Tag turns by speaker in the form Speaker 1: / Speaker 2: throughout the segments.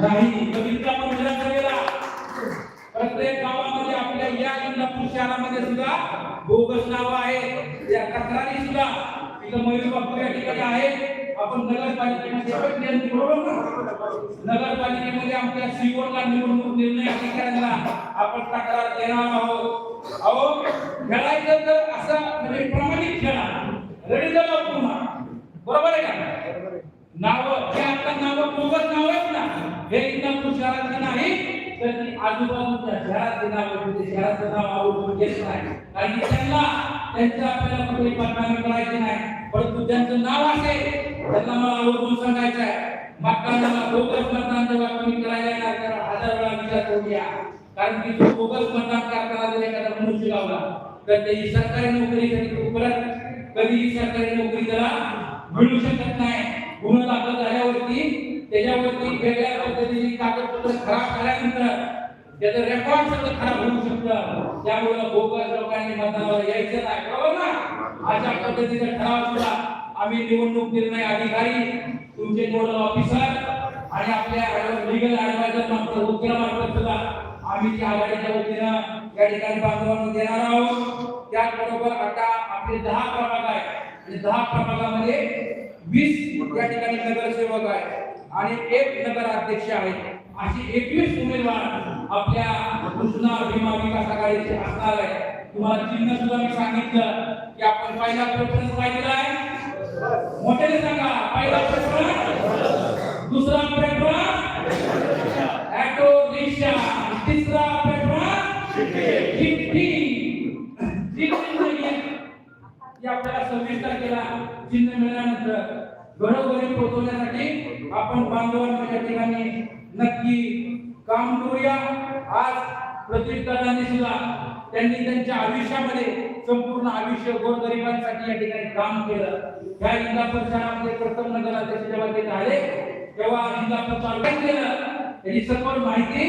Speaker 1: नाही बघितलं आपण विचार प्रत्येक गावामध्ये आपल्या या इंदापूर शहरामध्ये सुद्धा बोगस नाव आहे. या तक्रारी सुद्धा इथं मयूर बापू या ठिकाणी आहे आपण नगरपालिकेमध्ये पण नगरपालिकेमध्ये आमच्या सीओला निवडणूक निर्णय अधिकाऱ्यांना आपण तक्रार देणार आहोत. अहो खेळायचं तर असं म्हणजे प्रामाणिक खेळा. रडी झाला पुन्हा बरोबर आहे का नाव हे आता नाव बोगस नाव आहेत ना हे इंदापूर नाही तर ती आजूबाजूच्या शहराचे नाव शहराचं नाव आवडून घेत म्हणजे नाही. कारण त्यांना त्यांच्या आपल्याला कुठे बदनामी करायची नाही. परंतु त्यांचं नाव असेल त्यांना मला आवडून सांगायचं आहे. मतदानाला बोगस मतदान जेव्हा कमी करायला येणार तेव्हा हजार वेळा विचार करूया कारण की जो बोगस मतदान करताना जर एखादा मनुष्य लावला तर त्याची सरकारी नोकरीसाठी तो परत कधीही सरकारी नोकरी त्याला मिळू शकत नाही. गुन्हा दाखल झाल्यावरती त्याच्यावरती वेगळ्या पद्धतीची खराब झाल्यानंतर त्याचं रेकॉर्ड सगळं खराब होऊ शकतं. त्यामुळे बोगस लोकांनी मतदानावर यायचं नाही बरोबर ना? अशा पद्धतीचा ठराव सुद्धा आम्ही निवडणूक निर्णय अधिकारी तुमचे नोडल ऑफिसर आणि आपल्या लिगल ऍडवायझर मार्फत वकील सुद्धा आम्ही त्या आघाडीच्या वतीनं या ठिकाणी बांधवांना देणार आहोत. त्याचबरोबर आता आपले दहा प्रभाग आहे आणि दहा प्रभागामध्ये वीस या ठिकाणी नगरसेवक आहे आणि एक नगर अध्यक्ष आहेत. असे एकवीस उमेदवार आपल्या कृष्णा भीमा विकास आघाडीचे असणार आहे तुम्हाला चिन्ह सुद्धा मी सांगितलं की आपण पहिला प्रेफरन्स काय दिला आहे मोठ्याने सांगा. पहिला प्रेफरन्स दुसरा प्रेफरन्स ऑटो रिक्षा तिसरा प्रेफरन्स चिठ्ठी जी चिन्ह येईल ती आपल्याला सव्वीस तारखेला चिन्ह मिळाल्यानंतर करण्यासाठी आपण बांधवांच्या ठिकाणी नक्की काम करूया. आज प्रत्युत्तरांनी सुद्धा त्यांनी त्यांच्या आयुष्यामध्ये संपूर्ण आयुष्य गोरगरिबांसाठी या ठिकाणी काम केलं. या जिल्हा परिषदामध्ये प्रथम नगर अध्यक्ष जेव्हा ते झाले तेव्हा जिल्हा परिषद केलं. त्याची सर्व माहिती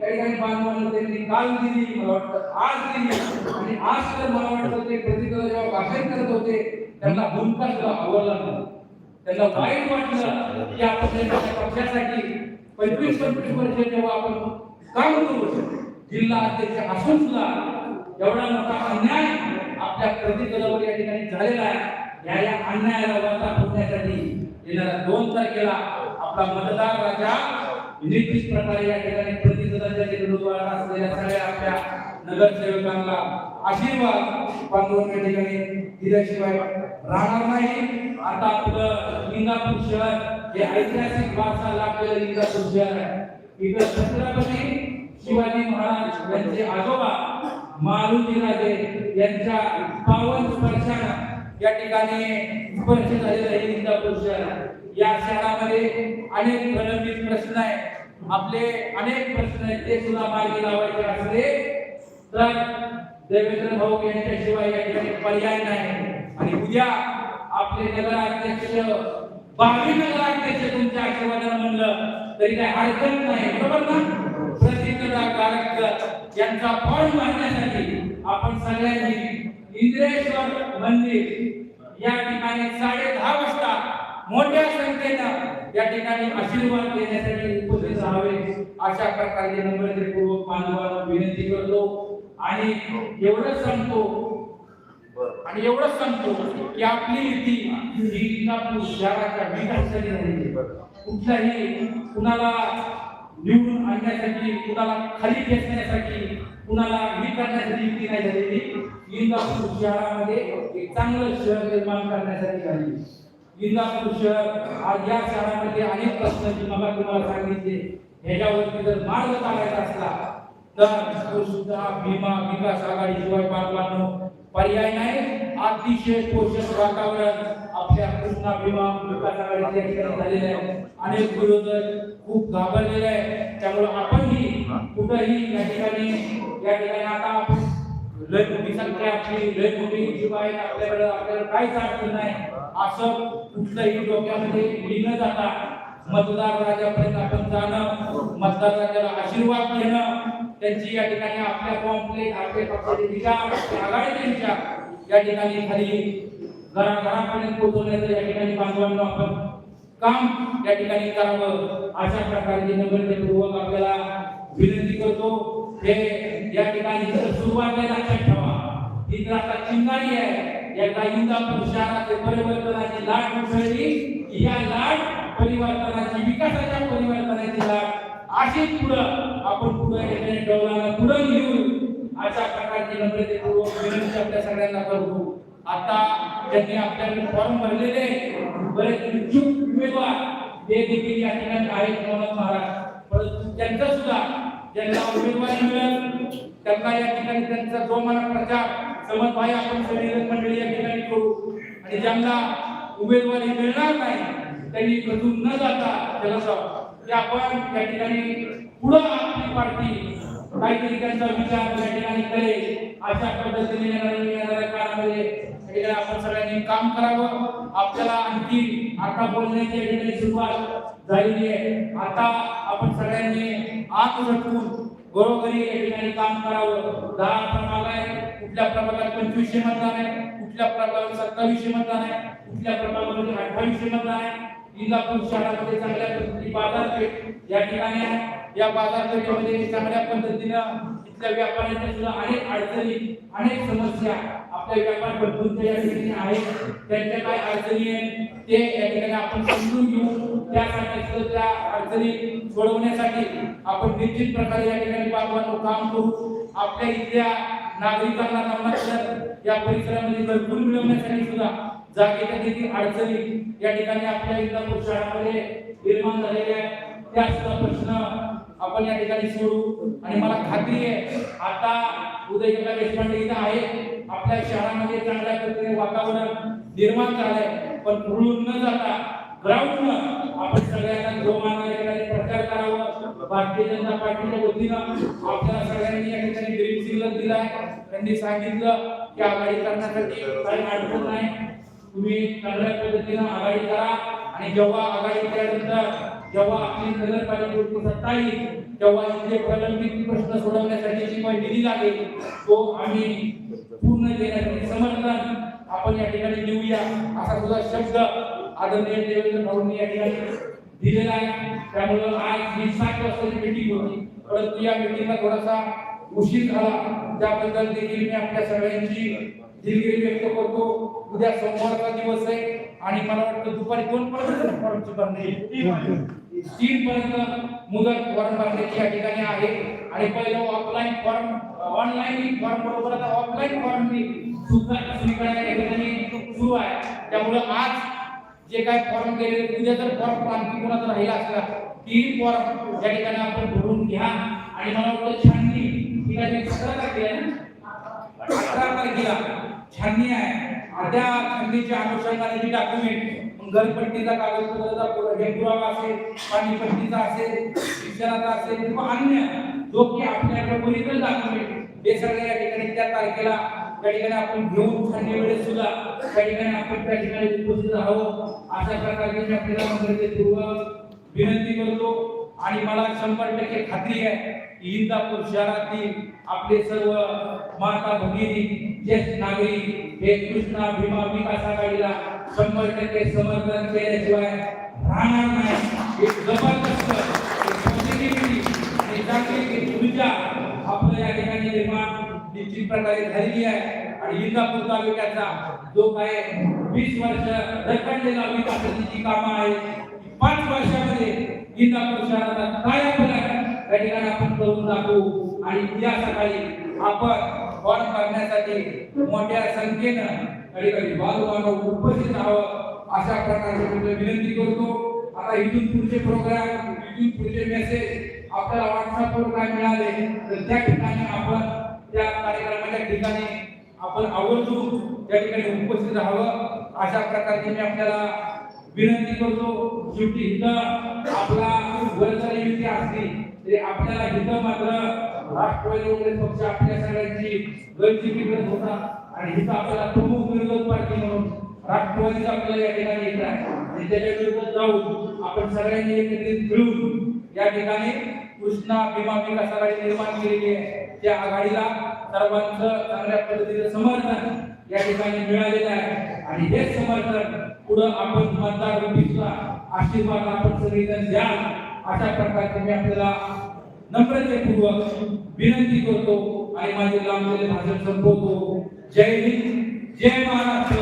Speaker 1: त्या ठिकाणी बांधवांना त्यांनी काल दिली मला वाटतं आज दिली. आणि आज तर मला वाटतं ते प्रतिक्रिया जेव्हा भाषण करत होते त्यांना भूमिका सुद्धा आवडला नाही त्यांना वाईट वाटलं की आपण त्यांच्या पक्षासाठी पंचवीस पंचवीस वर्ष जेव्हा आपण काम करू जिल्हा अध्यक्ष असून सुद्धा एवढा मोठा अन्याय आपल्या प्रतिकलावर या ठिकाणी झालेला आहे. या या अन्यायाला वाचा फोडण्यासाठी येणाऱ्या दोन तारखेला आपला मतदार राजा निश्चित प्रकारे या ठिकाणी प्रतिकलाच्या असलेल्या सगळ्या आपल्या नगरसेवकांना आशीर्वाद बांधून या ठिकाणी दिल्याशिवाय राहणार नाही. आता आपलं इंदापूर शहर हे ऐतिहासिक वारसा लाभलेलं इंदापूर शहर आहे. इथं छत्रपती शिवाजी महाराज यांचे आजोबा मारुती राजे यांच्या पावन स्पर्शानं या ठिकाणी स्पर्श झालेलं हे इंदापूर शहर आहे. या शहरामध्ये अनेक प्रलंबित प्रश्न आहेत. आपले अनेक प्रश्न आहेत. ते सुद्धा मार्गी लावायचे असले तर देवेंद्र भाऊ यांच्याशिवाय या ठिकाणी पर्याय नाही. आणि उद्या आपले नगराध्यक्ष बाकी नगराध्यक्ष तुमच्या आशीर्वादाला म्हणलं तरी काही हरकत नाही. बरोबर ना? प्रसिद्धता कारक यांचा फळ मारण्यासाठी आपण सगळ्यांनी इंद्रेश्वर मंदिर या ठिकाणी साडे दहा वाजता मोठ्या संख्येनं या ठिकाणी आशीर्वाद देण्यासाठी उपस्थित राहावे. अशा प्रकारचे नम्रतेपूर्वक मानवाला विनंती करतो. आणि एवढंच सांगतो आणि एवढंच सांगतो की आपली युती ही इंदापूर शहराच्या विकासासाठी झालेली. कुठलाही कुणाला निवडून आणण्यासाठी कुणाला खाली खेचण्यासाठी कुणाला हे करण्यासाठी युती नाही झालेली. इंदापूर शहरामध्ये एक चांगलं शहर निर्माण करण्यासाठी झाली इंदापूर शहर आज या शहरामध्ये अनेक प्रश्नांची मला तुम्हाला सांगितले. ह्याच्यावरती जर मार्ग काढायचा असला तर सुद्धा भीमा विकास आघाडी शिवाय बांधवांनो पर्याय नाही. अतिशय पोषक वातावरण आपल्या कृष्णा भीमा विकास आघाडीच्या ठिकाणी झालेलं आहे. अनेक विरोधक खूप घाबरलेले आहे त्यामुळे आपणही कुठंही या ठिकाणी या ठिकाणी आता आपण लय मोठी संख्या आपली लय मोठी शिवाय आपल्याकडे आपल्याला काहीच अडचण नाही. असं कुठलंही डोक्यामध्ये न जाता. मतदार राजापर्यंत आपण जाणं मतदार राजाला आशीर्वाद घेणं त्यांची या ठिकाणी आपल्या पॉम्पलेट आपल्या पक्षाचे विचार आपल्या आघाडीचे विचार या ठिकाणी खाली घराघरापर्यंत पोहोचवण्याचं या ठिकाणी बांधवांना आपण काम या ठिकाणी करावं. अशा प्रकारची नम्रतेपूर्वक आपल्याला विनंती करतो. हे या ठिकाणी सुरुवात लक्षात ठेवा. ही तर आता चिंगारी आहे. एकदा इंदापूर शहराचे परिवर्तनाची लाट उसळली या लाट परिवर्तनाची विकासाच्या लाट पुढं आपण पुढे येणे घेऊन अशा प्रकारची नम्रतेपूर्वक विनंती आपल्या सगळ्यांना करतो. आता ज्यांनी आपल्याकडे फॉर्म भरलेले बरेच इच्छुक उमेदवार ते देखील या ठिकाणी आहेत मनोज महाराज. परंतु त्यांचा सुद्धा ज्यांना उमेदवारी मिळेल त्यांना या ठिकाणी त्यांचा जो मला प्रचार समन्वय आपण संयोजक मंडळी या ठिकाणी करू. आणि ज्यांना उमेदवारी मिळणार नाही त्यांनी खचून न जाता त्याला स- की आपण त्या ठिकाणी पुढं आपली पार्टी काहीतरी त्यांचा विचार त्या ठिकाणी करेल. अशा पद्धतीने येणाऱ्या काळामध्ये आपण सगळ्यांनी काम करावं. आपल्याला आणखी आता बोलण्याची या ठिकाणी सुरुवात झालेली आहे. आता आपण सगळ्यांनी आत झटकून घरोघरी या ठिकाणी काम करावं. दहा प्रभाग आहे कुठल्या प्रभागात पंचवीसशे मतदान आहे कुठल्या प्रभागात सत्तावीसशे मतदान आहे कुठल्या प्रभागामध्ये अठ्ठावीसशे मतदान आहे. इंदापूर शहरामध्ये चांगल्या पद्धतीने बाजारपेठ या ठिकाणी आहे. या बाजारपेठेमध्ये चांगल्या पद्धतीनं इथल्या व्यापाऱ्यांच्या सुद्धा अनेक अडचणी अनेक समस्या आपल्या व्यापार बंधूंच्या या ठिकाणी आहेत. त्यांच्या काय अडचणी आहेत ते या ठिकाणी आपण समजून घेऊ. त्यासाठी सुद्धा त्या अडचणी सोडवण्यासाठी आपण निश्चित प्रकारे या ठिकाणी बाबांनो काम करू. आपल्या इथल्या नागरिकांना नामांतर या परिसरामध्ये घरकुल मिळवण्यासाठी सुद्धा जागेच्या किती अडचणी या ठिकाणी आपल्या इंदापूर शहरामध्ये निर्माण झालेल्या आहेत त्या सुद्धा प्रश्न आपण या ठिकाणी सोडू. आणि मला खात्री आहे आता उदयकला देशपांडे इथं आहे आपल्या शहरामध्ये चांगल्या पद्धतीने वातावरण निर्माण झालंय. पण म्हणून न जाता ग्राउंड आपण सगळ्यांना जोमानं या ठिकाणी प्रचार करावा. भारतीय जनता पार्टीच्या वतीनं आपल्याला सगळ्यांनी या ठिकाणी ग्रीन सिग्नल दिलाय. त्यांनी सांगितलं की आघाडी करण्यासाठी काही अडचण नाही. तुम्ही चांगल्या पद्धतीनं आघाडी करा आणि जेव्हा आघाडी केल्यानंतर जेव्हा आपली नगरपालिकेवरती सत्ता येईल तेव्हा इथे प्रलंबित प्रश्न सोडवण्यासाठी जी काही निधी लागेल तो आम्ही पूर्ण देण्यासाठी समर्थन आपण या ठिकाणी देऊया असा सुद्धा शब्द आदरणीय देवेंद्र भाऊंनी या ठिकाणी दिलेला आहे. त्यामुळं आज ही सात वाजताची मीटिंग होती. परंतु या मीटिंगला थोडासा उशीर झाला. त्याबद्दल देखील मी आपल्या सगळ्यांची दिलगिरी व्यक्त करतो. उद्या सोमवारचा दिवस आहे आणि मला वाटतं दुपारी दोन पर्यंत फॉर्मची भरणी तीन पर्यंत. मुदत फॉर्म भरण्याची या ठिकाणी आहे. आणि पहिलं ऑफलाईन फॉर्म ऑनलाईन फॉर्म बरोबर आता ऑफलाईन फॉर्म सुद्धा स्वीकारण्याच्या या ठिकाणी सुरू आहे. त्यामुळं आज जे काय फॉर्म केले उद्या जर फॉर्म आणखी कोणाचा राहिला असला तीन फॉर्म या ठिकाणी आपण भरून घ्या. आणि मला वाटतं छाननी ही सतरा तारखेला ना? अठरा तारखेला. छाननी आहे. त्या छाननीच्या अनुषंगाने जी डॉक्युमेंट घरपट्टीचा कागदपत्राचा हे पुरावा असेल पाणीपट्टीचा असेल शिक्षणाचा असेल किंवा अन्य जो की आपल्याकडे ओरिजिनल डॉक्युमेंट हे सगळे या ठिकाणी त्या तारखेला त्या ठिकाणी आपण घेऊन छाननी वेळेस सुद्धा त्या ठिकाणी आपण त्या ठिकाणी उपस्थित आहोत. अशा प्रकारची मी आपल्याला मंडळीपूर्वक विनंती करतो. आणि मला शंभर टक्के खात्री आहे की इंदापूर शहरातील आपले सर्व माता भगिनी ज्येष्ठ नागरिक हे कृष्णा भीमा विकास आघाडीला शंभर टक्के समर्थन केल्याशिवाय राहणार नाही. एक जबरदस्त ऊर्जा आपल्या या ठिकाणी निर्माण निश्चित प्रकारे झालेली आहे. आणि इंदापूर तालुक्याचा जो काय वीस वर्ष रखडलेला विकासाची जी कामं आहेत पाच वर्षामध्ये इंदापूर शहराचा काय फरक या ठिकाणी आपण करून दाखवू. आणि या सकाळी आपण फॉर्म करण्यासाठी मोठ्या संख्येनं या ठिकाणी उपस्थित राहावं अशा प्रकारची मी विनंती करतो. आता इथून पुढचे प्रोग्राम इथून पुढचे मेसेज आपल्याला व्हॉट्सअपवर काय मिळाले तर त्या ठिकाणी आपण त्या कार्यक्रमाच्या ठिकाणी आपण आवर्जून त्या ठिकाणी उपस्थित राहावं. अशा प्रकारची मी आपल्याला विनंती करतो. शेवटी इथं आपला असली तरी आपल्याला इथं मात्र राष्ट्रवादी काँग्रेस पक्ष आपल्या सगळ्यांची गळचिकी करत होता. आणि हिथं आपल्याला प्रमुख विरोध पार्टी म्हणून राष्ट्रवादीच आपल्याला या ठिकाणी येत आहे. आणि त्याच्या विरोधात जाऊन आपण सगळ्यांनी एकत्रित मिळून या ठिकाणी कृष्णा भीमा विकास आघाडी निर्माण केलेली आहे. त्या आघाडीला सर्वांचं चांगल्या पद्धतीचं समर्थन या ठिकाणी मिळालेलं आहे. आणि हे समर्थन पुढं आपण मतदार आशीर्वाद आपण सगळेजण द्या अशा प्रकारचे मी आपल्याला नम्रतेपूर्वक विनंती करतो आणि माझे लांबलेले भाषण संपवतो. जय हिंद जय महाराष्ट्र.